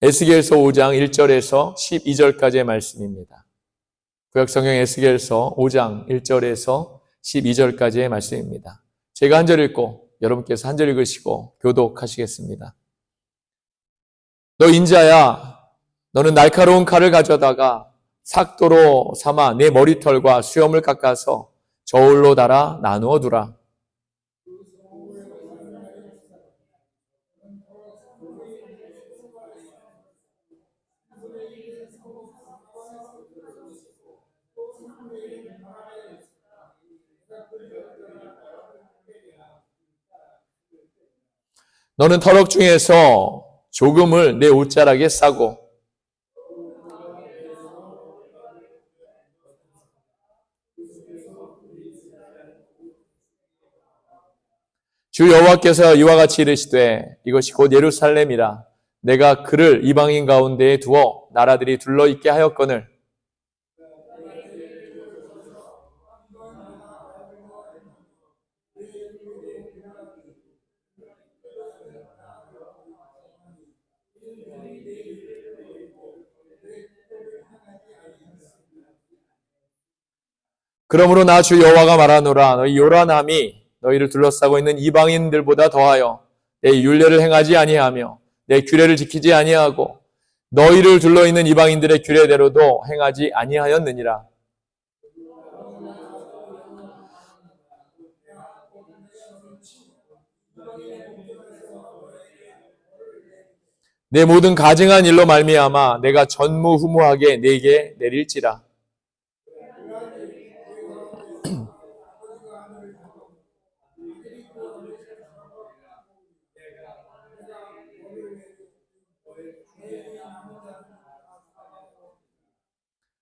에스겔서 5장 1절에서 12절까지의 말씀입니다. 구약성경 에스겔서 5장 1절에서 12절까지의 말씀입니다. 제가 한 절 읽고 여러분께서 한 절 읽으시고 교독하시겠습니다. 너 인자야, 너는 날카로운 칼을 가져다가 삭도로 삼아 내 머리털과 수염을 깎아서 저울로 달아 나누어 두라. 너는 터럭 중에서 조금을 내 옷자락에 싸고 주 여호와께서 이와 같이 이르시되 이것이 곧 예루살렘이라. 내가 그를 이방인 가운데에 두어 나라들이 둘러 있게 하였거늘 그러므로 나 주 여호와가 말하노라 너희 요란함이 너희를 둘러싸고 있는 이방인들보다 더하여 내 율례를 행하지 아니하며 내 규례를 지키지 아니하고 너희를 둘러 있는 이방인들의 규례대로도 행하지 아니하였느니라. 내 모든 가증한 일로 말미암아 내가 전무후무하게 내게 내릴지라.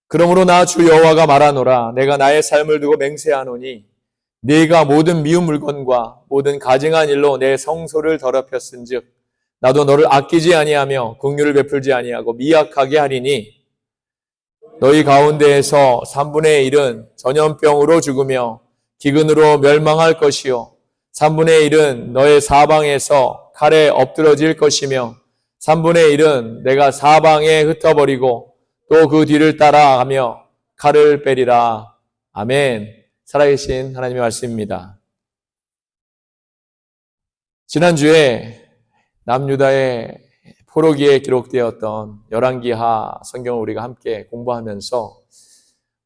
그러므로 나 주 여호와가 말하노라. 내가 나의 삶을 두고 맹세하노니 네가 모든 미운 물건과 모든 가증한 일로 내 성소를 더럽혔은즉 나도 너를 아끼지 아니하며 긍휼을 베풀지 아니하고 미약하게 하리니 너희 가운데에서 3분의 1은 전염병으로 죽으며 기근으로 멸망할 것이요. 3분의 1은 너의 사방에서 칼에 엎드러질 것이며 3분의 1은 내가 사방에 흩어버리고 또 그 뒤를 따라가며 칼을 빼리라. 아멘. 살아계신 하나님의 말씀입니다. 지난주에 남유다의 포로기에 기록되었던 열왕기하 성경을 우리가 함께 공부하면서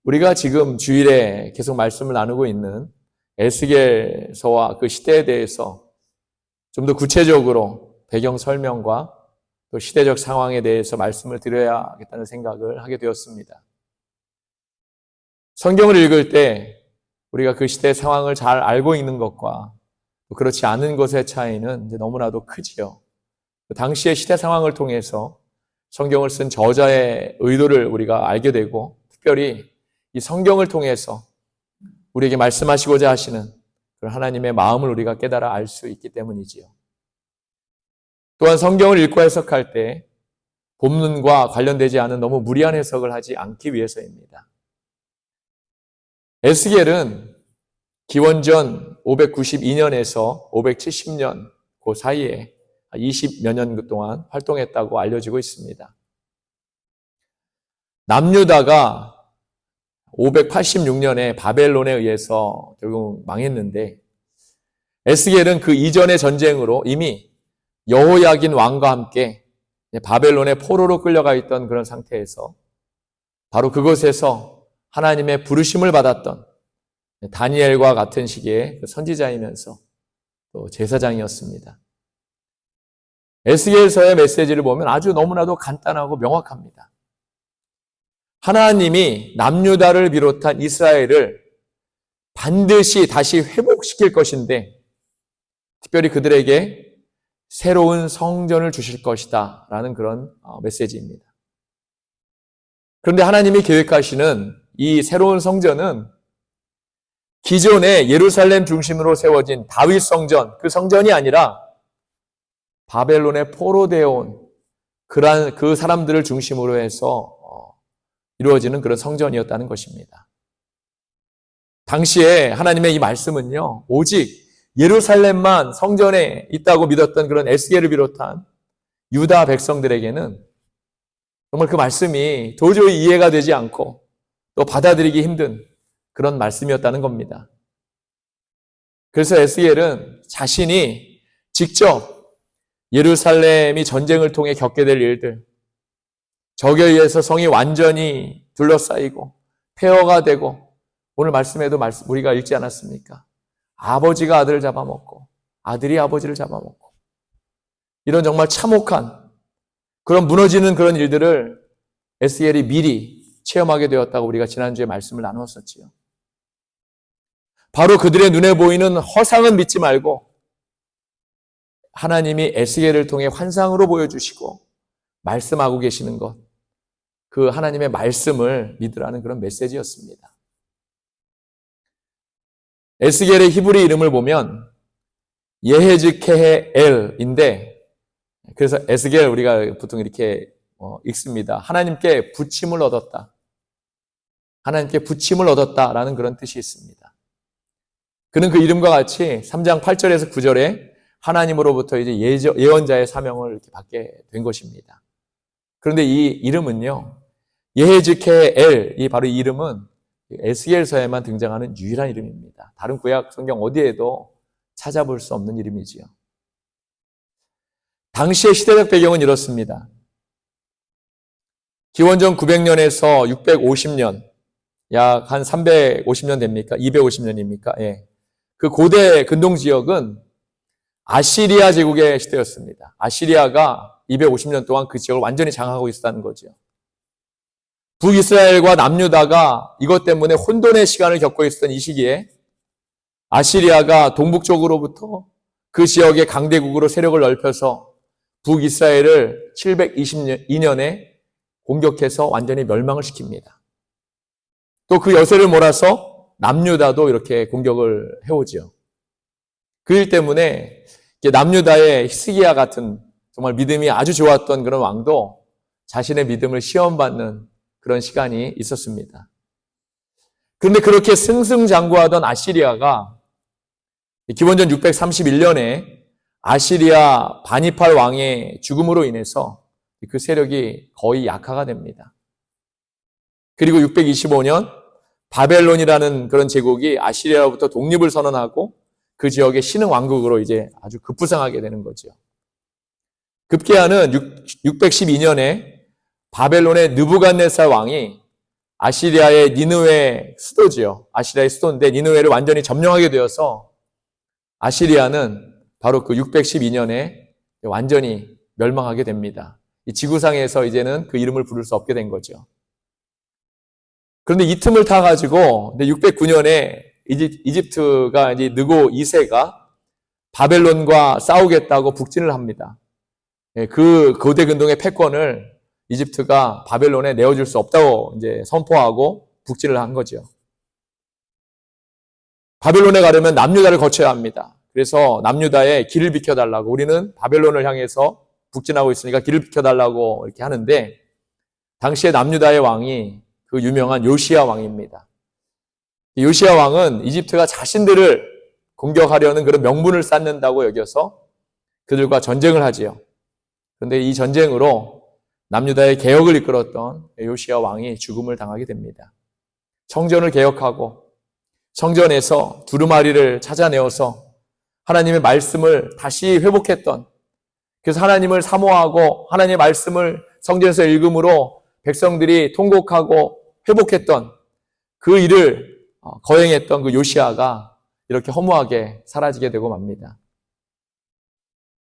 우리가 지금 주일에 계속 말씀을 나누고 있는 에스겔서와 그 시대에 대해서 좀 더 구체적으로 배경 설명과 또 시대적 상황에 대해서 말씀을 드려야겠다는 생각을 하게 되었습니다. 성경을 읽을 때 우리가 그 시대의 상황을 잘 알고 있는 것과 그렇지 않은 것의 차이는 너무나도 크지요. 그 당시의 시대 상황을 통해서 성경을 쓴 저자의 의도를 우리가 알게 되고 특별히 이 성경을 통해서 우리에게 말씀하시고자 하시는 하나님의 마음을 우리가 깨달아 알 수 있기 때문이지요. 또한 성경을 읽고 해석할 때 본문과 관련되지 않은 너무 무리한 해석을 하지 않기 위해서입니다. 에스겔은 기원전 592년에서 570년 그 사이에 20여 년 동안 활동했다고 알려지고 있습니다. 남유다가 586년에 바벨론에 의해서 결국 망했는데 에스겔은 그 이전의 전쟁으로 이미 여호야긴 왕과 함께 바벨론의 포로로 끌려가 있던 그런 상태에서 바로 그곳에서 하나님의 부르심을 받았던 다니엘과 같은 시기의 선지자이면서 또 제사장이었습니다. 에스겔서의 메시지를 보면 아주 너무나도 간단하고 명확합니다. 하나님이 남유다를 비롯한 이스라엘을 반드시 다시 회복시킬 것인데 특별히 그들에게 새로운 성전을 주실 것이다 라는 그런 메시지입니다. 그런데 하나님이 계획하시는 이 새로운 성전은 기존의 예루살렘 중심으로 세워진 다윗 성전, 그 성전이 아니라 바벨론의 포로되어 온 그런 그 사람들을 중심으로 해서 이루어지는 그런 성전이었다는 것입니다. 당시에 하나님의 이 말씀은요, 오직 예루살렘만 성전에 있다고 믿었던 그런 에스겔을 비롯한 유다 백성들에게는 정말 그 말씀이 도저히 이해가 되지 않고 또 받아들이기 힘든 그런 말씀이었다는 겁니다. 그래서 에스겔은 자신이 직접 예루살렘이 전쟁을 통해 겪게 될 일들, 적에 의해서 성이 완전히 둘러싸이고 폐허가 되고 오늘 말씀에도 말씀, 우리가 읽지 않았습니까? 아버지가 아들을 잡아먹고 아들이 아버지를 잡아먹고 이런 정말 참혹한 그런 무너지는 그런 일들을 에스겔이 미리 체험하게 되었다고 우리가 지난주에 말씀을 나누었었지요. 바로 그들의 눈에 보이는 허상은 믿지 말고 하나님이 에스겔을 통해 환상으로 보여주시고 말씀하고 계시는 것, 그 하나님의 말씀을 믿으라는 그런 메시지였습니다. 에스겔의 히브리 이름을 보면 예헤즈케헬인데 그래서 에스겔 우리가 보통 이렇게 어, 읽습니다. 하나님께 부침을 얻었다. 하나님께 부침을 얻었다라는 그런 뜻이 있습니다. 그는 그 이름과 같이 3장 8절에서 9절에 하나님으로부터 이제 예언자의 사명을 이렇게 받게 된 것입니다. 그런데 이 이름은요, 예헤즈케엘, 이 바로 이 이름은 에스겔서에만 등장하는 유일한 이름입니다. 다른 구약 성경 어디에도 찾아볼 수 없는 이름이지요. 당시의 시대적 배경은 이렇습니다. 기원전 900년에서 650년, 약 한 350년 됩니까? 250년입니까? 예. 그 고대 근동 지역은 아시리아 제국의 시대였습니다. 아시리아가 250년 동안 그 지역을 완전히 장악하고 있었다는 거죠. 북이스라엘과 남유다가 이것 때문에 혼돈의 시간을 겪고 있었던 이 시기에 아시리아가 동북쪽으로부터 그 지역의 강대국으로 세력을 넓혀서 북이스라엘을 722년에 공격해서 완전히 멸망을 시킵니다. 또 그 여세를 몰아서 남유다도 이렇게 공격을 해오지요. 그 일 때문에 남유다의 히스기야 같은 정말 믿음이 아주 좋았던 그런 왕도 자신의 믿음을 시험받는 그런 시간이 있었습니다. 그런데 그렇게 승승장구하던 아시리아가 기원전 631년에 아시리아 바니팔 왕의 죽음으로 인해서 그 세력이 거의 약화가 됩니다. 그리고 625년 바벨론이라는 그런 제국이 아시리아로부터 독립을 선언하고 그 지역의 신흥 왕국으로 이제 아주 급부상하게 되는 거죠. 급기야는 612년에 바벨론의 느부갓네살 왕이 아시리아의 니느웨 수도지요. 아시리아의 수도인데 니느웨를 완전히 점령하게 되어서 아시리아는 바로 그 612년에 완전히 멸망하게 됩니다. 이 지구상에서 이제는 그 이름을 부를 수 없게 된 거죠. 그런데 이 틈을 타 가지고 609년에 이집트가 이제 느고 2세가 바벨론과 싸우겠다고 북진을 합니다. 예, 그 거대 근동의 패권을 이집트가 바벨론에 내어줄 수 없다고 이제 선포하고 북진을 한 거죠. 바벨론에 가려면 남유다를 거쳐야 합니다. 그래서 남유다에 길을 비켜달라고 우리는 바벨론을 향해서 북진하고 있으니까 길을 비켜달라고 이렇게 하는데 당시에 남유다의 왕이 그 유명한 요시아 왕입니다. 요시아 왕은 이집트가 자신들을 공격하려는 그런 명분을 쌓는다고 여겨서 그들과 전쟁을 하지요. 그런데 이 전쟁으로 남유다의 개혁을 이끌었던 요시아 왕이 죽음을 당하게 됩니다. 성전을 개혁하고 성전에서 두루마리를 찾아내어서 하나님의 말씀을 다시 회복했던 그래서 하나님을 사모하고 하나님의 말씀을 성전에서 읽음으로 백성들이 통곡하고 회복했던 그 일을 어, 거행했던 그 요시아가 이렇게 허무하게 사라지게 되고 맙니다.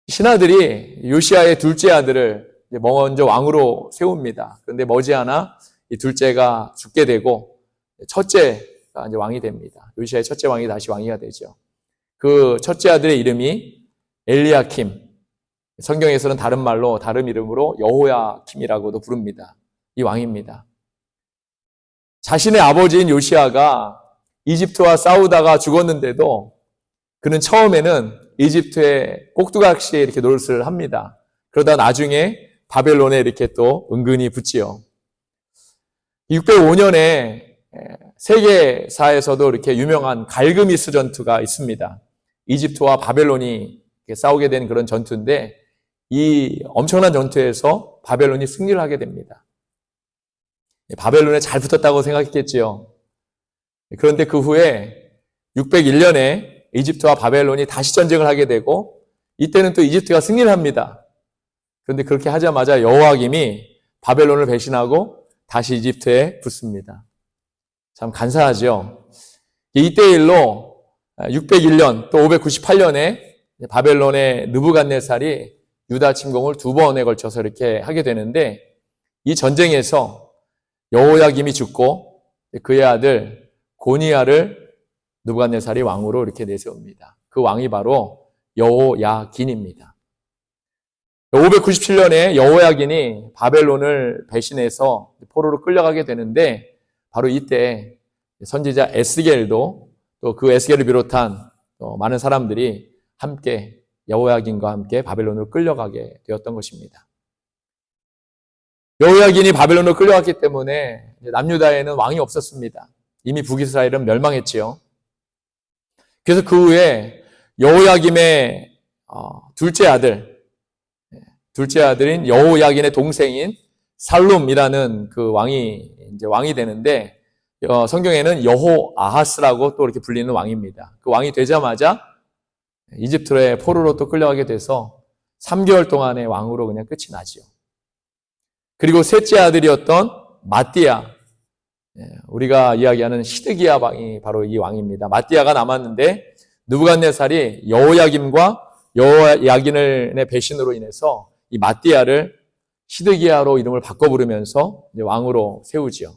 신하들이 요시아의 둘째 아들을 먼저 왕으로 세웁니다. 그런데 머지않아 이 둘째가 죽게 되고 첫째가 이제 왕이 됩니다. 요시아의 첫째 왕이 다시 왕이가 되죠. 그 첫째 아들의 이름이 엘리야킴. 성경에서는 다른 말로 다른 이름으로 여호야킴이라고도 부릅니다. 이 왕입니다. 자신의 아버지인 요시아가 이집트와 싸우다가 죽었는데도 그는 처음에는 이집트의 꼭두각시에 이렇게 노릇을 합니다. 그러다 나중에 바벨론에 이렇게 또 은근히 붙지요. 605년에 세계사에서도 이렇게 유명한 갈그미스 전투가 있습니다. 이집트와 바벨론이 싸우게 된 그런 전투인데 이 엄청난 전투에서 바벨론이 승리를 하게 됩니다. 바벨론에 잘 붙었다고 생각했겠지요. 그런데 그 후에 601년에 이집트와 바벨론이 다시 전쟁을 하게 되고 이때는 또 이집트가 승리를 합니다. 그런데 그렇게 하자마자 여호와김이 바벨론을 배신하고 다시 이집트에 붙습니다. 참 간사하죠. 이때 일로 601년 또 598년에 바벨론의 느부갓네살이 유다 침공을 두 번에 걸쳐서 이렇게 하게 되는데 이 전쟁에서 여호야김이 죽고 그의 아들 고니야를 느부갓네살이 왕으로 이렇게 내세웁니다. 그 왕이 바로 여호야긴입니다. 597년에 여호야긴이 바벨론을 배신해서 포로로 끌려가게 되는데 바로 이때 선지자 에스겔도 또 그 에스겔을 비롯한 많은 사람들이 함께 여호야긴과 함께 바벨론으로 끌려가게 되었던 것입니다. 여호야긴이 바벨론으로 끌려갔기 때문에 남유다에는 왕이 없었습니다. 이미 북이스라엘은 멸망했지요. 그래서 그 후에 여호야김의 어, 둘째 아들, 네, 둘째 아들인 여호야긴의 동생인 살룸이라는 그 왕이 이제 왕이 되는데 어, 성경에는 여호 아하스라고 또 이렇게 불리는 왕입니다. 그 왕이 되자마자 이집트의 포로로 또 끌려가게 돼서 3개월 동안의 왕으로 그냥 끝이 나지요. 그리고 셋째 아들이었던 마띠아, 예, 우리가 이야기하는 시드기야 왕이 바로 이 왕입니다. 마띠아가 남았는데 누부갓네살이 여호야김과 여호야긴의 배신으로 인해서 이 마띠아를 시드기야로 이름을 바꿔 부르면서 왕으로 세우지요.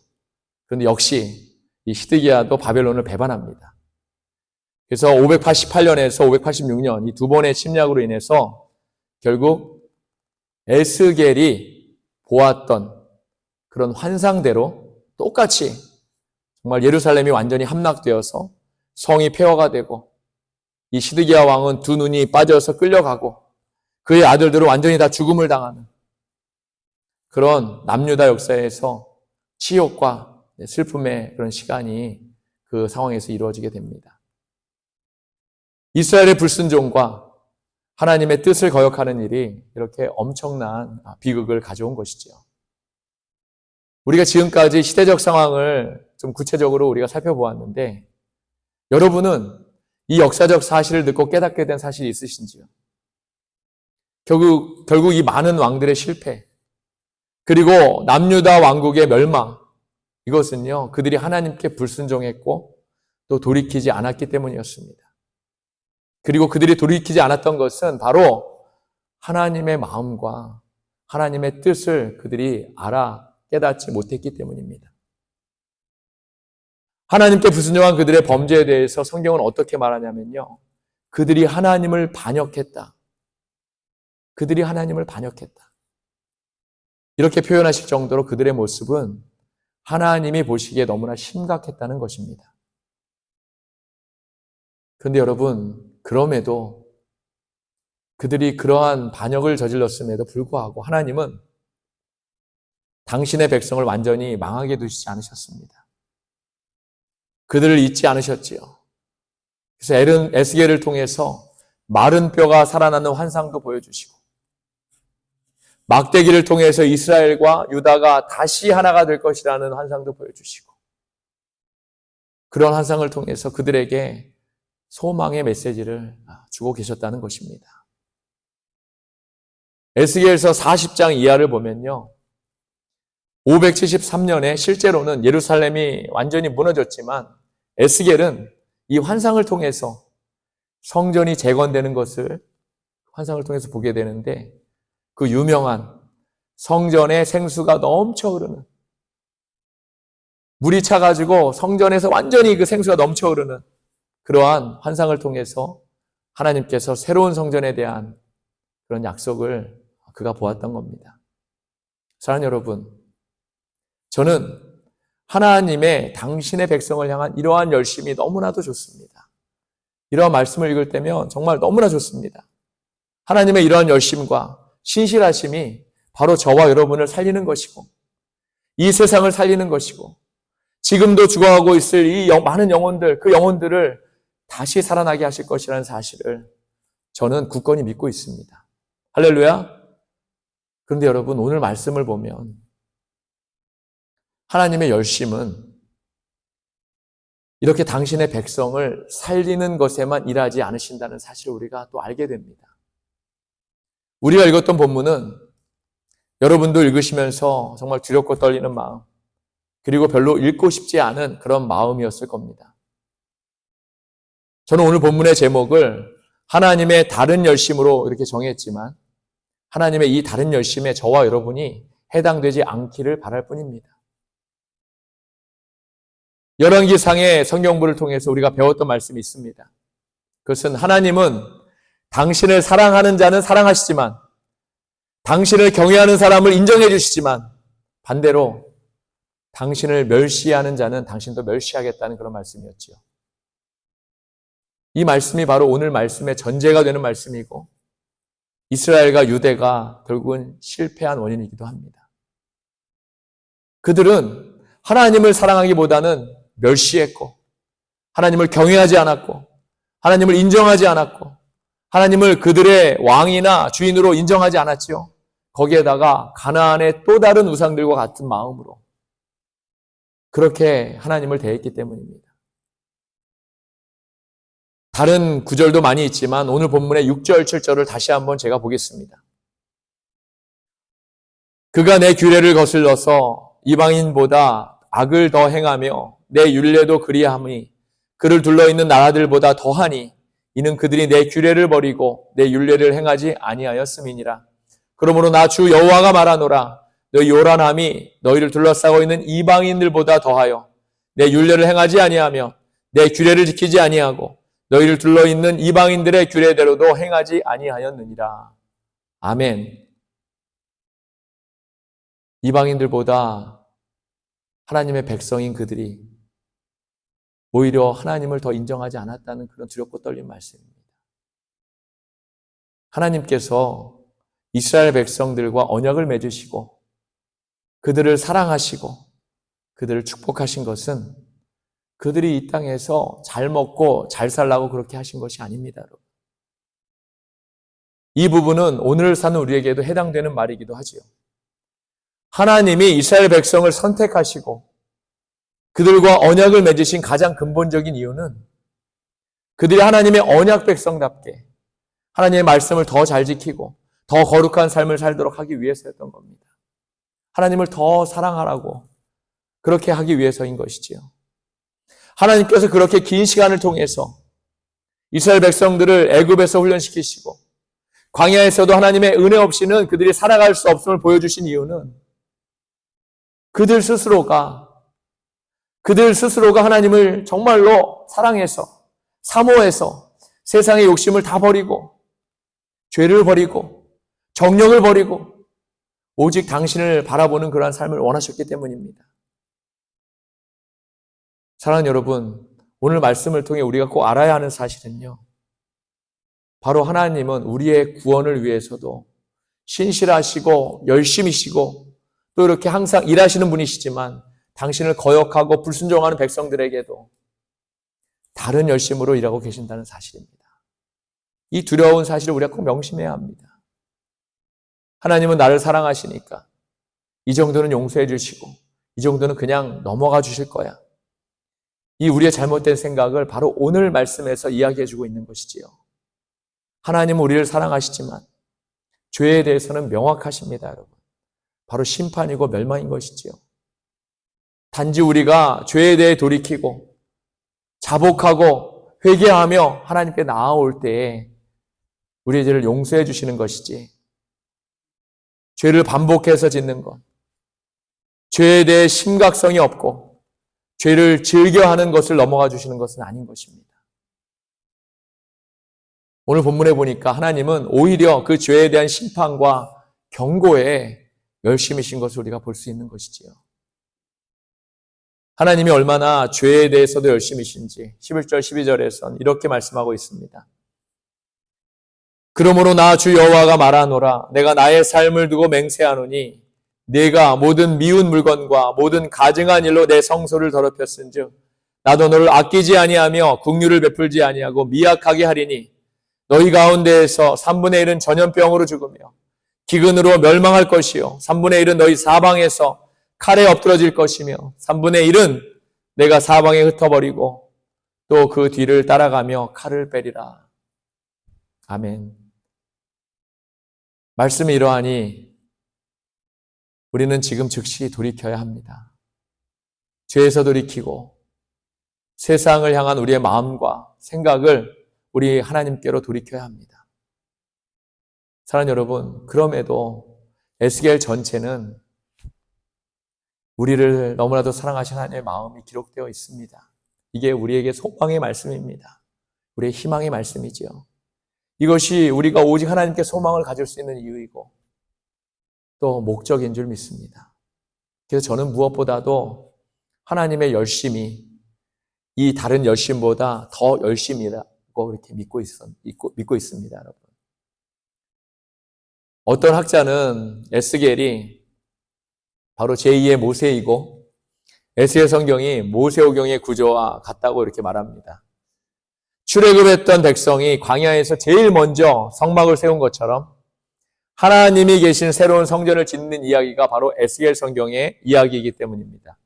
그런데 역시 이 시드기야도 바벨론을 배반합니다. 그래서 588년에서 586년 이 두 번의 침략으로 인해서 결국 에스겔이 보았던 그런 환상대로 똑같이 정말 예루살렘이 완전히 함락되어서 성이 폐허가 되고 이 시드기야 왕은 두 눈이 빠져서 끌려가고 그의 아들들은 완전히 다 죽음을 당하는 그런 남유다 역사에서 치욕과 슬픔의 그런 시간이 그 상황에서 이루어지게 됩니다. 이스라엘의 불순종과 하나님의 뜻을 거역하는 일이 이렇게 엄청난 비극을 가져온 것이지요. 우리가 지금까지 시대적 상황을 좀 구체적으로 우리가 살펴보았는데 여러분은 이 역사적 사실을 듣고 깨닫게 된 사실이 있으신지요? 결국, 결국 이 많은 왕들의 실패, 그리고 남유다 왕국의 멸망, 이것은요, 그들이 하나님께 불순종했고 또 돌이키지 않았기 때문이었습니다. 그리고 그들이 돌이키지 않았던 것은 바로 하나님의 마음과 하나님의 뜻을 그들이 알아 깨닫지 못했기 때문입니다. 하나님께 불순종한 그들의 범죄에 대해서 성경은 어떻게 말하냐면요. 그들이 하나님을 반역했다. 그들이 하나님을 반역했다. 이렇게 표현하실 정도로 그들의 모습은 하나님이 보시기에 너무나 심각했다는 것입니다. 그런데 여러분, 그럼에도 그들이 그러한 반역을 저질렀음에도 불구하고 하나님은 당신의 백성을 완전히 망하게 두시지 않으셨습니다. 그들을 잊지 않으셨지요. 그래서 에스겔을 통해서 마른 뼈가 살아나는 환상도 보여주시고 막대기를 통해서 이스라엘과 유다가 다시 하나가 될 것이라는 환상도 보여주시고 그런 환상을 통해서 그들에게 소망의 메시지를 주고 계셨다는 것입니다. 에스겔서 40장 이하를 보면요. 573년에 실제로는 예루살렘이 완전히 무너졌지만 에스겔은 이 환상을 통해서 성전이 재건되는 것을 환상을 통해서 보게 되는데 그 유명한 성전의 생수가 넘쳐 흐르는 물이 차가지고 성전에서 완전히 그 생수가 넘쳐 흐르는 그러한 환상을 통해서 하나님께서 새로운 성전에 대한 그런 약속을 그가 보았던 겁니다. 사랑하는 여러분, 저는 하나님의 당신의 백성을 향한 이러한 열심이 너무나도 좋습니다. 이러한 말씀을 읽을 때면 정말 너무나 좋습니다. 하나님의 이러한 열심과 신실하심이 바로 저와 여러분을 살리는 것이고, 이 세상을 살리는 것이고, 지금도 죽어가고 있을 이 많은 영혼들, 그 영혼들을 다시 살아나게 하실 것이라는 사실을 저는 굳건히 믿고 있습니다. 할렐루야. 그런데 여러분, 오늘 말씀을 보면 하나님의 열심은 이렇게 당신의 백성을 살리는 것에만 일하지 않으신다는 사실을 우리가 또 알게 됩니다. 우리가 읽었던 본문은 여러분도 읽으시면서 정말 두렵고 떨리는 마음, 그리고 별로 읽고 싶지 않은 그런 마음이었을 겁니다. 저는 오늘 본문의 제목을 하나님의 다른 열심으로 이렇게 정했지만 하나님의 이 다른 열심에 저와 여러분이 해당되지 않기를 바랄 뿐입니다. 열왕기상의 성경부를 통해서 우리가 배웠던 말씀이 있습니다. 그것은 하나님은 당신을 사랑하는 자는 사랑하시지만 당신을 경외하는 사람을 인정해 주시지만 반대로 당신을 멸시하는 자는 당신도 멸시하겠다는 그런 말씀이었지요. 이 말씀이 바로 오늘 말씀의 전제가 되는 말씀이고 이스라엘과 유대가 결국은 실패한 원인이기도 합니다. 그들은 하나님을 사랑하기보다는 멸시했고 하나님을 경외하지 않았고 하나님을 인정하지 않았고 하나님을 그들의 왕이나 주인으로 인정하지 않았지요. 거기에다가 가나안의 또 다른 우상들과 같은 마음으로 그렇게 하나님을 대했기 때문입니다. 다른 구절도 많이 있지만 오늘 본문의 6절, 7절을 다시 한번 제가 보겠습니다. 그가 내 규례를 거슬러서 이방인보다 악을 더 행하며 내 율례도 그리함이 그를 둘러 있는 나라들보다 더하니 이는 그들이 내 규례를 버리고 내 율례를 행하지 아니하였음이니라. 그러므로 나 주 여호와가 말하노라 너희 요란함이 너희를 둘러싸고 있는 이방인들보다 더하여 내 율례를 행하지 아니하며 내 규례를 지키지 아니하고 너희를 둘러 있는 이방인들의 규례대로도 행하지 아니하였느니라. 아멘. 이방인들보다 하나님의 백성인 그들이 오히려 하나님을 더 인정하지 않았다는 그런 두렵고 떨린 말씀입니다. 하나님께서 이스라엘 백성들과 언약을 맺으시고 그들을 사랑하시고 그들을 축복하신 것은 그들이 이 땅에서 잘 먹고 잘 살라고 그렇게 하신 것이 아닙니다. 이 부분은 오늘 사는 우리에게도 해당되는 말이기도 하지요. 하나님이 이스라엘 백성을 선택하시고 그들과 언약을 맺으신 가장 근본적인 이유는 그들이 하나님의 언약 백성답게 하나님의 말씀을 더 잘 지키고 더 거룩한 삶을 살도록 하기 위해서였던 겁니다. 하나님을 더 사랑하라고 그렇게 하기 위해서인 것이지요. 하나님께서 그렇게 긴 시간을 통해서 이스라엘 백성들을 애굽에서 훈련시키시고 광야에서도 하나님의 은혜 없이는 그들이 살아갈 수 없음을 보여주신 이유는 그들 스스로가 그들 스스로가 하나님을 정말로 사랑해서 사모해서 세상의 욕심을 다 버리고 죄를 버리고 정력을 버리고 오직 당신을 바라보는 그러한 삶을 원하셨기 때문입니다. 사랑하는 여러분, 오늘 말씀을 통해 우리가 꼭 알아야 하는 사실은요. 바로 하나님은 우리의 구원을 위해서도 신실하시고 열심히시고 또 이렇게 항상 일하시는 분이시지만 당신을 거역하고 불순종하는 백성들에게도 다른 열심으로 일하고 계신다는 사실입니다. 이 두려운 사실을 우리가 꼭 명심해야 합니다. 하나님은 나를 사랑하시니까 이 정도는 용서해 주시고 이 정도는 그냥 넘어가 주실 거야. 이 우리의 잘못된 생각을 바로 오늘 말씀에서 이야기해 주고 있는 것이지요. 하나님은 우리를 사랑하시지만 죄에 대해서는 명확하십니다, 여러분. 바로 심판이고 멸망인 것이지요. 단지 우리가 죄에 대해 돌이키고 자복하고 회개하며 하나님께 나아올 때에 우리의 죄를 용서해 주시는 것이지. 죄를 반복해서 짓는 것. 죄에 대해 심각성이 없고 죄를 즐겨하는 것을 넘어가 주시는 것은 아닌 것입니다. 오늘 본문에 보니까 하나님은 오히려 그 죄에 대한 심판과 경고에 열심이신 것을 우리가 볼 수 있는 것이지요. 하나님이 얼마나 죄에 대해서도 열심이신지 11절 12절에선 이렇게 말씀하고 있습니다. 그러므로 나 주 여호와가 말하노라 내가 나의 삶을 두고 맹세하노니 네가 모든 미운 물건과 모든 가증한 일로 내 성소를 더럽혔은즉 나도 너를 아끼지 아니하며 국류를 베풀지 아니하고 미약하게 하리니 너희 가운데에서 3분의 1은 전염병으로 죽으며 기근으로 멸망할 것이요 3분의 1은 너희 사방에서 칼에 엎드러질 것이며 3분의 1은 내가 사방에 흩어버리고 또 그 뒤를 따라가며 칼을 빼리라. 아멘. 말씀이 이러하니 우리는 지금 즉시 돌이켜야 합니다. 죄에서 돌이키고 세상을 향한 우리의 마음과 생각을 우리 하나님께로 돌이켜야 합니다. 사랑하는 여러분, 그럼에도 에스겔 전체는 우리를 너무나도 사랑하신 하나님의 마음이 기록되어 있습니다. 이게 우리에게 소망의 말씀입니다. 우리의 희망의 말씀이지요. 이것이 우리가 오직 하나님께 소망을 가질 수 있는 이유이고 또 목적인 줄 믿습니다. 그래서 저는 무엇보다도 하나님의 열심이 이 다른 열심보다 더 열심이라고 이렇게 믿고 있, 믿고, 믿고 있습니다, 여러분. 어떤 학자는 에스겔이 바로 제2의 모세이고 에스겔 성경이 모세오경의 구조와 같다고 이렇게 말합니다. 출애굽했던 백성이 광야에서 제일 먼저 성막을 세운 것처럼 하나님이 계신 새로운 성전을 짓는 이야기가 바로 에스겔 성경의 이야기이기 때문입니다.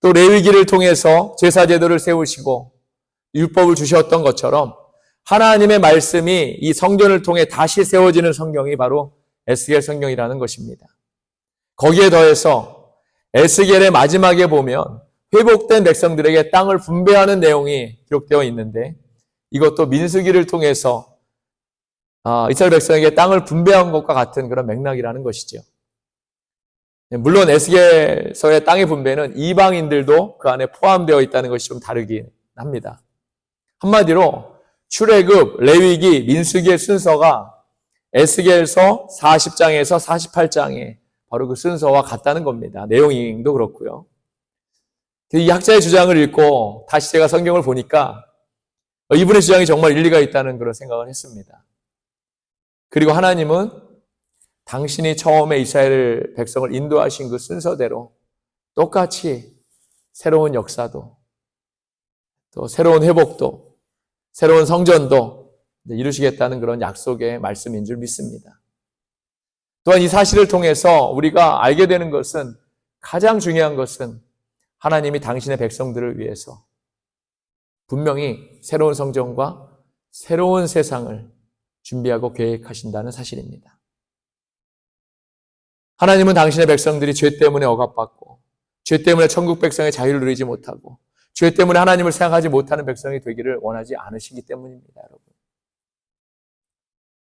또 레위기를 통해서 제사 제도를 세우시고 율법을 주셨던 것처럼 하나님의 말씀이 이 성전을 통해 다시 세워지는 성경이 바로 에스겔 성경이라는 것입니다. 거기에 더해서 에스겔의 마지막에 보면 회복된 백성들에게 땅을 분배하는 내용이 기록되어 있는데 이것도 민수기를 통해서 아, 이스라엘 백성에게 땅을 분배한 것과 같은 그런 맥락이라는 것이죠. 물론 에스겔서의 땅의 분배는 이방인들도 그 안에 포함되어 있다는 것이 좀 다르긴 합니다. 한마디로 출애굽, 레위기, 민수기의 순서가 에스겔서 40장에서 48장에 바로 그 순서와 같다는 겁니다. 내용도 그렇고요. 이 학자의 주장을 읽고 다시 제가 성경을 보니까 이분의 주장이 정말 일리가 있다는 그런 생각을 했습니다. 그리고 하나님은 당신이 처음에 이스라엘 백성을 인도하신 그 순서대로 똑같이 새로운 역사도 또 새로운 회복도 새로운 성전도 이루시겠다는 그런 약속의 말씀인 줄 믿습니다. 또한 이 사실을 통해서 우리가 알게 되는 것은 가장 중요한 것은 하나님이 당신의 백성들을 위해서 분명히 새로운 성전과 새로운 세상을 준비하고 계획하신다는 사실입니다. 하나님은 당신의 백성들이 죄 때문에 억압받고 죄 때문에 천국 백성의 자유를 누리지 못하고 죄 때문에 하나님을 생각하지 못하는 백성이 되기를 원하지 않으시기 때문입니다, 여러분.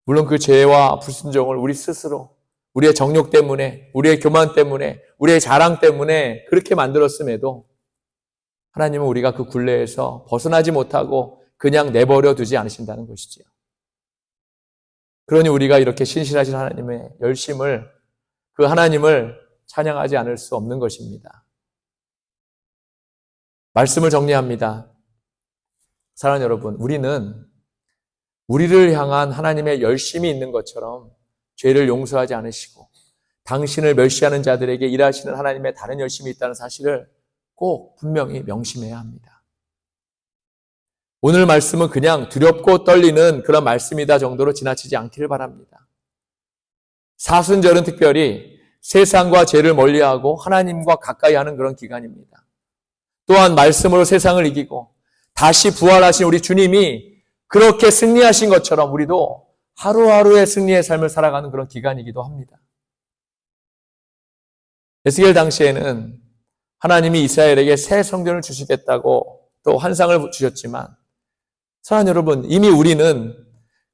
물론 그 죄와 불순종을 우리 스스로 우리의 정욕 때문에, 우리의 교만 때문에, 우리의 자랑 때문에 그렇게 만들었음에도 하나님은 우리가 그 굴레에서 벗어나지 못하고 그냥 내버려 두지 않으신다는 것이지요. 그러니 우리가 이렇게 신실하신 하나님의 열심을, 그 하나님을 찬양하지 않을 수 없는 것입니다. 말씀을 정리합니다. 사랑하는 여러분, 우리는 우리를 향한 하나님의 열심이 있는 것처럼 죄를 용서하지 않으시고 당신을 멸시하는 자들에게 일하시는 하나님의 다른 열심이 있다는 사실을 꼭 분명히 명심해야 합니다. 오늘 말씀은 그냥 두렵고 떨리는 그런 말씀이다 정도로 지나치지 않기를 바랍니다. 사순절은 특별히 세상과 죄를 멀리하고 하나님과 가까이 하는 그런 기간입니다. 또한 말씀으로 세상을 이기고 다시 부활하신 우리 주님이 그렇게 승리하신 것처럼 우리도 하루하루의 승리의 삶을 살아가는 그런 기간이기도 합니다. 에스겔 당시에는 하나님이 이스라엘에게 새 성전을 주시겠다고 또 환상을 주셨지만 사랑 여러분 이미 우리는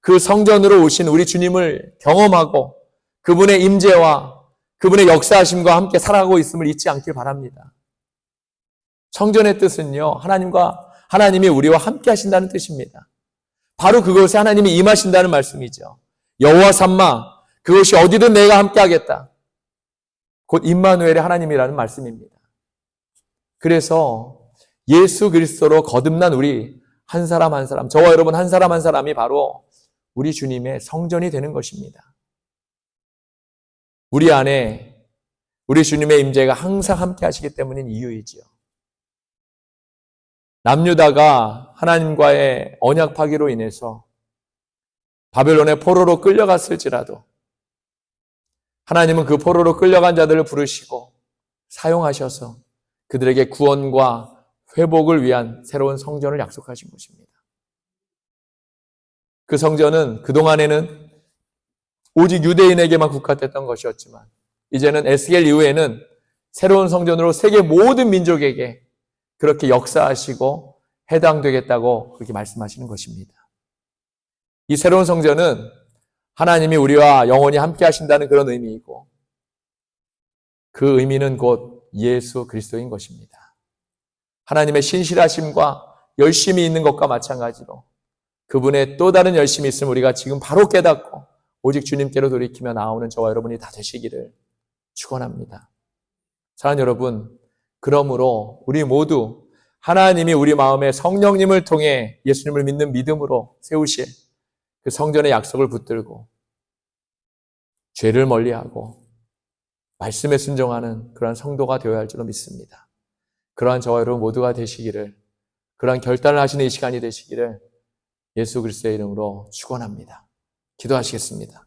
그 성전으로 오신 우리 주님을 경험하고 그분의 임재와 그분의 역사하심과 함께 살아가고 있음을 잊지 않길 바랍니다. 성전의 뜻은요 하나님과 하나님이 우리와 함께 하신다는 뜻입니다. 바로 그것에 하나님이 임하신다는 말씀이죠. 여호와 삼마 그것이 어디든 내가 함께 하겠다. 곧 임마누엘의 하나님이라는 말씀입니다. 그래서 예수 그리스도로 거듭난 우리 한 사람 한 사람, 저와 여러분 한 사람 한 사람이 바로 우리 주님의 성전이 되는 것입니다. 우리 안에 우리 주님의 임재가 항상 함께 하시기 때문인 이유이지요. 남유다가 하나님과의 언약 파기로 인해서 바벨론의 포로로 끌려갔을지라도 하나님은 그 포로로 끌려간 자들을 부르시고 사용하셔서 그들에게 구원과 회복을 위한 새로운 성전을 약속하신 것입니다. 그 성전은 그동안에는 오직 유대인에게만 국한됐던 것이었지만 이제는 에스겔 이후에는 새로운 성전으로 세계 모든 민족에게 그렇게 역사하시고 해당되겠다고 그렇게 말씀하시는 것입니다. 이 새로운 성전은 하나님이 우리와 영원히 함께 하신다는 그런 의미이고 그 의미는 곧 예수 그리스도인 것입니다. 하나님의 신실하심과 열심이 있는 것과 마찬가지로 그분의 또 다른 열심이 있음을 우리가 지금 바로 깨닫고 오직 주님께로 돌이키며 나오는 저와 여러분이 다 되시기를 축원합니다. 사랑하는 여러분, 그러므로 우리 모두 하나님이 우리 마음에 성령님을 통해 예수님을 믿는 믿음으로 세우실 그 성전의 약속을 붙들고 죄를 멀리하고 말씀에 순종하는 그러한 성도가 되어야 할 줄로 믿습니다. 그러한 저와 여러분 모두가 되시기를 그러한 결단을 하시는 이 시간이 되시기를 예수 그리스도의 이름으로 축원합니다. 기도하시겠습니다.